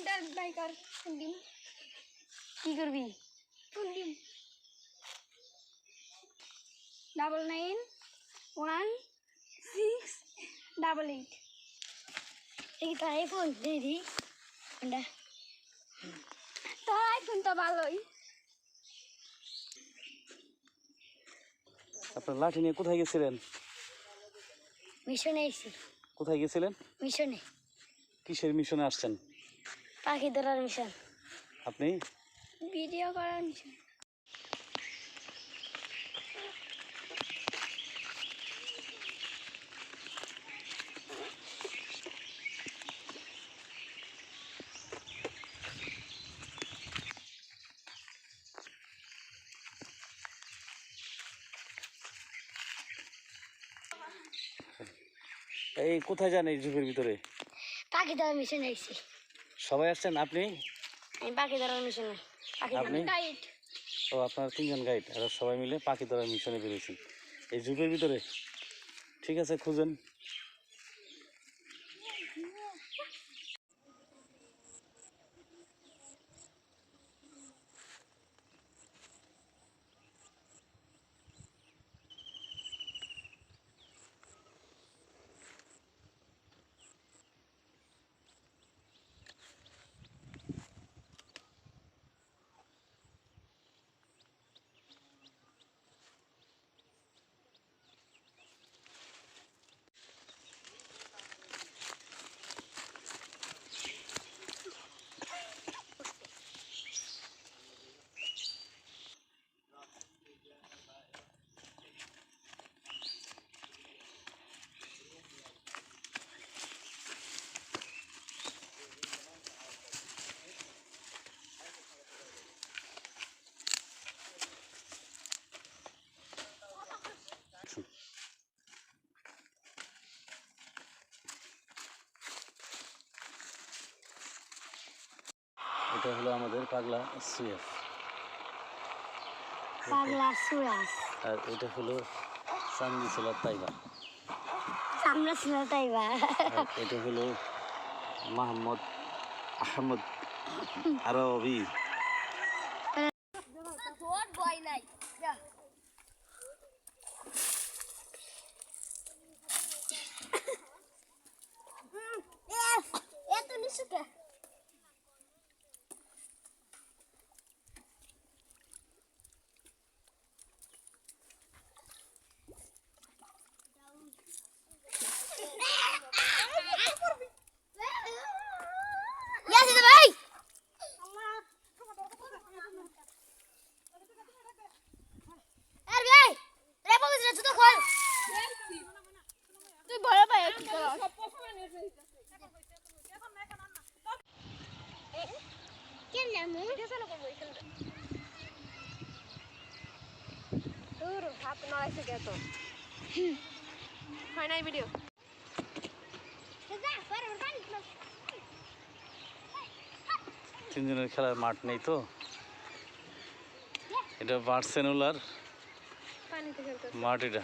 ফোনটা বাই কর ফোন কি করবি? Phone double nine one six double eight এই তো আইফোন দিদি কোনটা তোর আইফোন তো ভালোই। আপনার লাঠি নিয়ে কোথায় গেছিলেন? মিশনে এসেছি। কোথায় গেছিলেন? মিশনে কিসের মিশনে আসছেন? পাখি ধরার মিশন। আপনি? ভিডিও করার মিশন। এই কোথায় যান এই যুগের ভিতরে? পাখি ধরার মিশনে এসেছি সবাই আসছেন আপনি? আমি পাখি ধরার মিশনে। আপনি? গাইড ও আপনার তিনজন গাইড আর সবাই মিলে পাখি ধরার মিশনে বেরিয়েছেন। এই যুগের ভিতরে। ঠিক আছে খুঁজেন। এটা হলো আমাদের পাগলা সুয়েস পাগলা সুয়েস আর এটা হলো চান্দি সোলার তাইবা। সামনে ছিল তাইবা। এটা হলো মাহমদ আহমদ আরবি। কেন মু দেখাল করব এখানে তোর হাত নড়াইছে কে তো হয় নাই ভিডিও যা পরে পানি তিনজনের খেলার মাঠ নেই তো? এটা বার্সেনুলার পানিতে মাঠ এটা।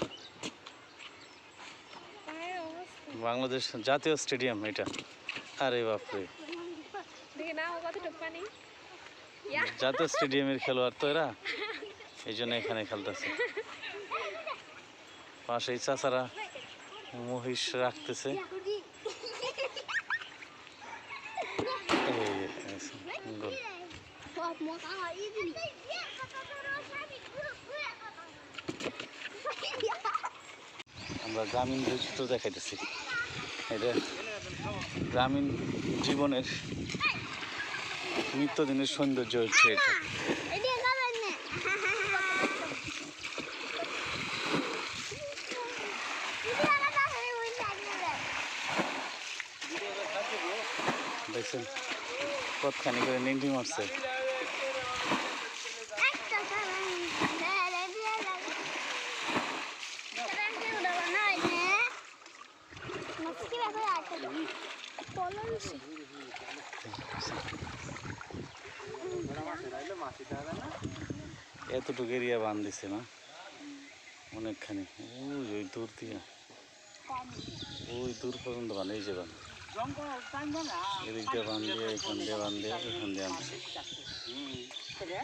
বাংলাদেশ জাতীয় স্টেডিয়াম এটা। আরে বাপরে। দেখে না ও কতটুকু পানি? জাতীয় স্টেডিয়ামের খেলোয়াড় তো এরা। এই জন্য এখানে খেলতেছে। পাশেই চাচারা মহিষ রাখতেছে। আমরা গ্রামীণ চিত্র দেখাইতেছি। এটা গ্রামীণ জীবনের নিত্যদিনের সৌন্দর্য হচ্ছে এটা। দেখছেন কতখানি করে নিন্দি মারছে। এতটুকু এরিয়া বান দিছে না অনেকখানি ওই ওই দূর দিয়ে ওই দূর পর্যন্ত বান এই যে বান এদিক দিয়ে বান দিয়ে এখান দিয়ে বান দিয়ে এখান দিয়ে আনছে আরে